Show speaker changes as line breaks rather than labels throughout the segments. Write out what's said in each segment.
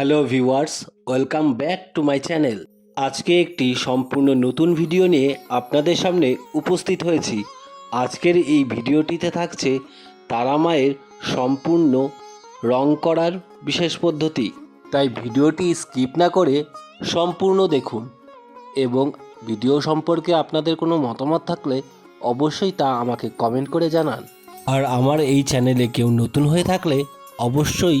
Hello viewers, welcome back to my channel. আজকে একটি সম্পূর্ণ নতুন ভিডিও নিয়ে আপনাদের সামনে উপস্থিত হয়েছি। আজকের এই ভিডিওটিতে থাকছে তারা মায়ের সম্পূর্ণ রং করার বিশেষ পদ্ধতি। তাই ভিডিওটি স্কিপ না করে সম্পূর্ণ দেখুন এবং ভিডিও সম্পর্কে আপনাদের কোনো মতামত থাকলে অবশ্যই তা আমাকে কমেন্ট করে জানান। আর আমার এই চ্যানেলে কেউ নতুন হয়ে থাকলে অবশ্যই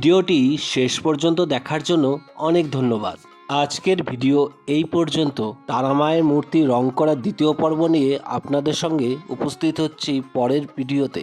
ভিডিওটি শেষ পর্যন্ত দেখার জন্য অনেক ধন্যবাদ। আজকের ভিডিও এই পর্যন্ত। তারামায়ের মূর্তি রং করার দ্বিতীয় পর্ব নিয়ে আপনাদের সঙ্গে উপস্থিত হচ্ছি পরের ভিডিওতে।